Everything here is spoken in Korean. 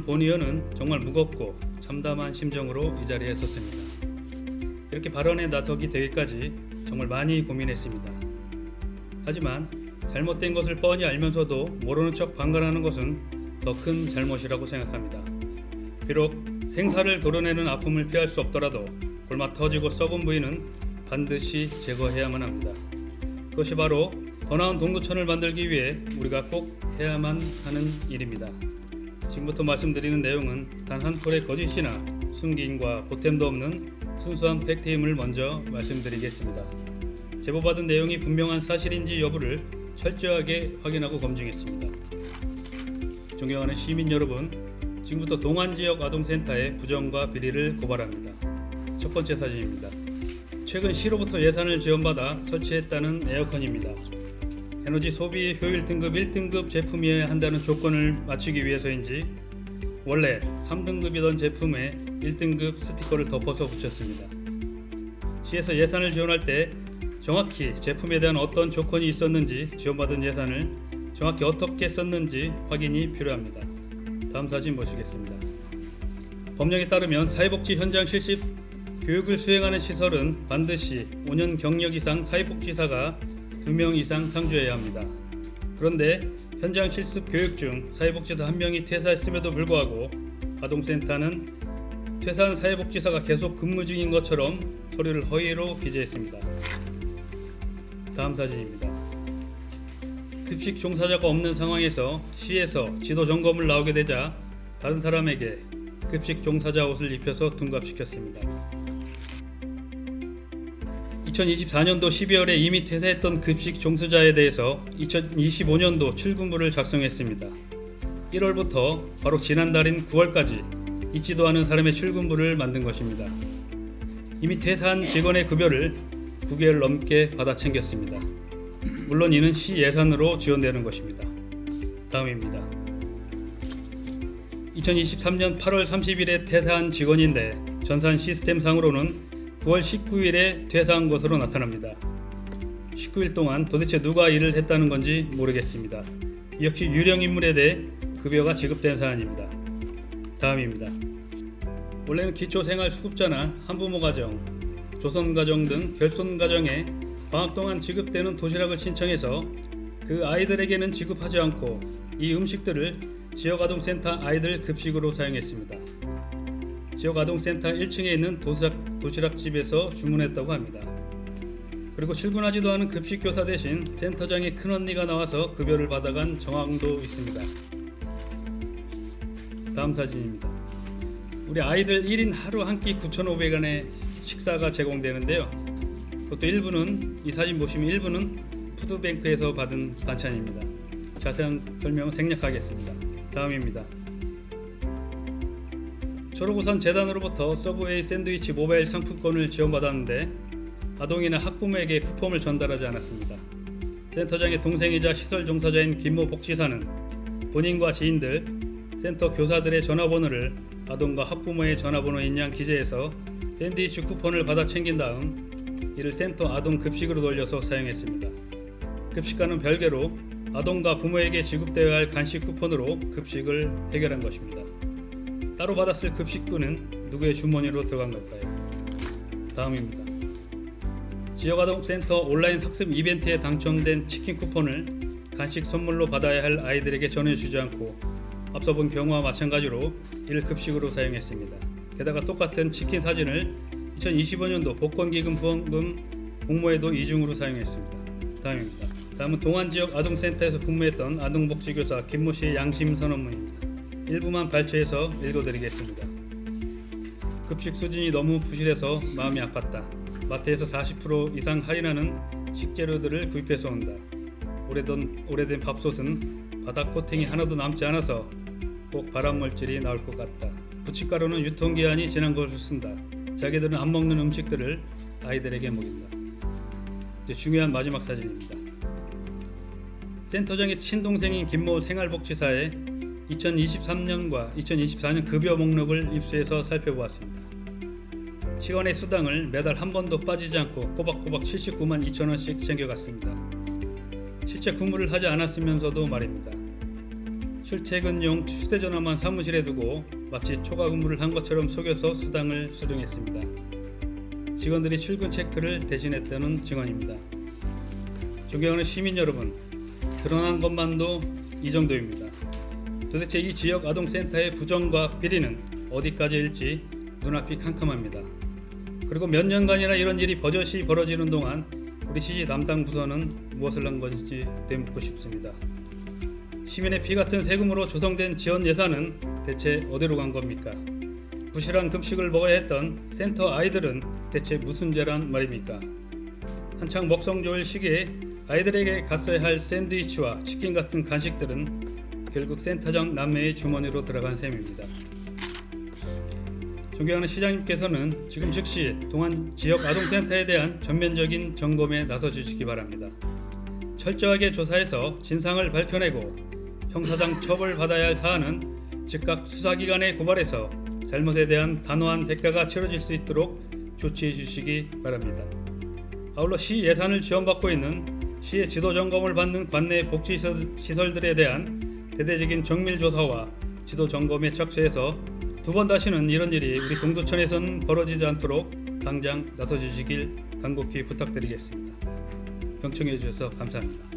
오늘 본 의원은 정말 무겁고 참담한 심정으로 이 자리에 섰습니다. 이렇게 발언에 나서게 되기까지 정말 많이 고민했습니다. 하지만 잘못된 것을 뻔히 알면서도 모르는 척 방관하는 것은 더 큰 잘못이라고 생각합니다. 비록 생사를 도려내는 아픔을 피할 수 없더라도 골마 터지고 썩은 부위는 반드시 제거해야만 합니다. 그것이 바로 더 나은 동두천을 만들기 위해 우리가 꼭 해야만 하는 일입니다. 지금부터 말씀드리는 내용은 단 한 톨의 거짓이나 숨김과 보탬도 없는 순수한 팩트임을 먼저 말씀드리겠습니다. 제보받은 내용이 분명한 사실인지 여부를 철저하게 확인하고 검증했습니다. 존경하는 시민 여러분, 지금부터 동안 지역 아동센터의 부정과 비리를 고발합니다. 첫 번째 사진입니다. 최근 시로부터 예산을 지원받아 설치했다는 에어컨입니다. 에너지 소비 효율 등급 1등급 제품이어야 한다는 조건을 맞추기 위해서인지 원래 3등급이던 제품에 1등급 스티커를 덮어서 붙였습니다. 시에서 예산을 지원할 때 정확히 제품에 대한 어떤 조건이 있었는지 지원받은 예산을 정확히 어떻게 썼는지 확인이 필요합니다. 다음 사진 보시겠습니다. 법령에 따르면 사회복지 현장 실습 교육을 수행하는 시설은 반드시 5년 경력 이상 사회복지사가 2명 이상 상주해야 합니다. 그런데 현장 실습 교육 중 사회복지사 한 명이 퇴사했음에도 불구하고 아동센터는 퇴사한 사회복지사가 계속 근무 중인 것처럼 서류를 허위로 기재했습니다. 다음 사진입니다. 급식 종사자가 없는 상황에서 시에서 지도 점검을 나오게 되자 다른 사람에게 급식 종사자 옷을 입혀서 둔갑시켰습니다. 2024년도 12월에 이미 퇴사했던 급식 종수자에 대해서 2025년도 출근부를 작성했습니다. 1월부터 바로 지난달인 9월까지 있지도 않은 사람의 출근부를 만든 것입니다. 이미 퇴사한 직원의 급여를 9개월 넘게 받아 챙겼습니다. 물론 이는 시 예산으로 지원되는 것입니다. 다음입니다. 2023년 8월 30일에 퇴사한 직원인데 전산 시스템상으로는 9월 19일에 퇴사한 것으로 나타납니다. 19일 동안 도대체 누가 일을 했다는 건지 모르겠습니다. 이 역시 유령 인물에 대해 급여가 지급된 사안입니다. 다음입니다. 원래는 기초생활수급자나 한부모 가정, 조선 가정 등 결손 가정에 방학 동안 지급되는 도시락을 신청해서 그 아이들에게는 지급하지 않고 이 음식들을 지역아동센터 아이들 급식으로 사용했습니다. 지역 아동센터 1층에 있는 도시락, 도시락집에서 주문했다고 합니다. 그리고 출근하지도 않은 급식 교사 대신 센터장의 큰 언니가 나와서 급여를 받아간 정황도 있습니다. 다음 사진입니다. 우리 아이들 1인 하루 한 끼 9,500원의 식사가 제공되는데요. 그것도 일부는 이 사진 보시면 일부는 푸드뱅크에서 받은 반찬입니다. 자세한 설명은 생략하겠습니다. 다음입니다. 졸업우선 재단으로부터 서브웨이 샌드위치 모바일 상품권을 지원받았는데 아동이나 학부모에게 쿠폰을 전달하지 않았습니다. 센터장의 동생이자 시설 종사자인 김모 복지사는 본인과 지인들, 센터 교사들의 전화번호를 아동과 학부모의 전화번호에 인양 기재해서 샌드위치 쿠폰을 받아 챙긴 다음 이를 센터 아동 급식으로 돌려서 사용했습니다. 급식과는 별개로 아동과 부모에게 지급되어야 할 간식 쿠폰으로 급식을 해결한 것입니다. 따로 받았을 급식분은 누구의 주머니로 들어간 걸까요? 다음입니다. 지역아동센터 온라인 학습 이벤트에 당첨된 치킨 쿠폰을 간식 선물로 받아야 할 아이들에게 전해주지 않고 앞서 본 경우와 마찬가지로 이를 급식으로 사용했습니다. 게다가 똑같은 치킨 사진을 2025년도 복권기금 후원금 공모에도 이중으로 사용했습니다. 다음입니다. 다음은 동안 지역 아동센터에서 근무했던 아동복지교사 김모 씨의 양심 선언문입니다. 일부만 발췌해서 읽어드리겠습니다. 급식 수준이 너무 부실해서 마음이 아팠다. 마트에서 40% 이상 할인하는 식재료들을 구입해서 온다. 오래된, 오래된 밥솥은 바닥 코팅이 하나도 남지 않아서 꼭 발암물질이 나올 것 같다. 부침가루는 유통기한이 지난 것을 쓴다. 자기들은 안 먹는 음식들을 아이들에게 먹인다. 이제 중요한 마지막 사진입니다. 센터장의 친동생인 김모 생활복지사의 2023년과 2024년 급여 목록을 입수해서 살펴보았습니다. 시간의 수당을 매달 한 번도 빠지지 않고 꼬박꼬박 79만 2천 원씩 챙겨갔습니다. 실제 근무를 하지 않았으면서도 말입니다. 출퇴근용 휴대전화만 사무실에 두고 마치 초과 근무를 한 것처럼 속여서 수당을 수령했습니다. 직원들이 출근 체크를 대신했다는 증언입니다. 존경하는 시민 여러분, 드러난 것만도 이 정도입니다. 도대체 이 지역 아동센터의 부정과 비리는 어디까지일지 눈앞이 캄캄합니다. 그리고 몇 년간이나 이런 일이 버젓이 벌어지는 동안 우리 시지 담당 부서는 무엇을 한 것인지 되묻고 싶습니다. 시민의 피 같은 세금으로 조성된 지원 예산은 대체 어디로 간 겁니까? 부실한 급식을 먹어야 했던 센터 아이들은 대체 무슨 죄란 말입니까? 한창 먹성 좋을 시기에 아이들에게 갔어야 할 샌드위치와 치킨 같은 간식들은 결국 센터장 남매의 주머니로 들어간 셈입니다. 존경하는 시장님께서는 지금 즉시 동안 지역 아동센터에 대한 전면적인 점검에 나서 주시기 바랍니다. 철저하게 조사해서 진상을 밝혀내고 형사상 처벌 받아야 할 사안은 즉각 수사기관에 고발해서 잘못에 대한 단호한 대가가 치러질 수 있도록 조치해 주시기 바랍니다. 아울러 시 예산을 지원받고 있는 시의 지도 점검을 받는 관내 복지 시설들에 대한 대대적인 정밀 조사와 지도 점검에 착수해서 두 번 다시는 이런 일이 우리 동두천에서는 벌어지지 않도록 당장 나서 주시길 간곡히 부탁드리겠습니다. 경청해 주셔서 감사합니다.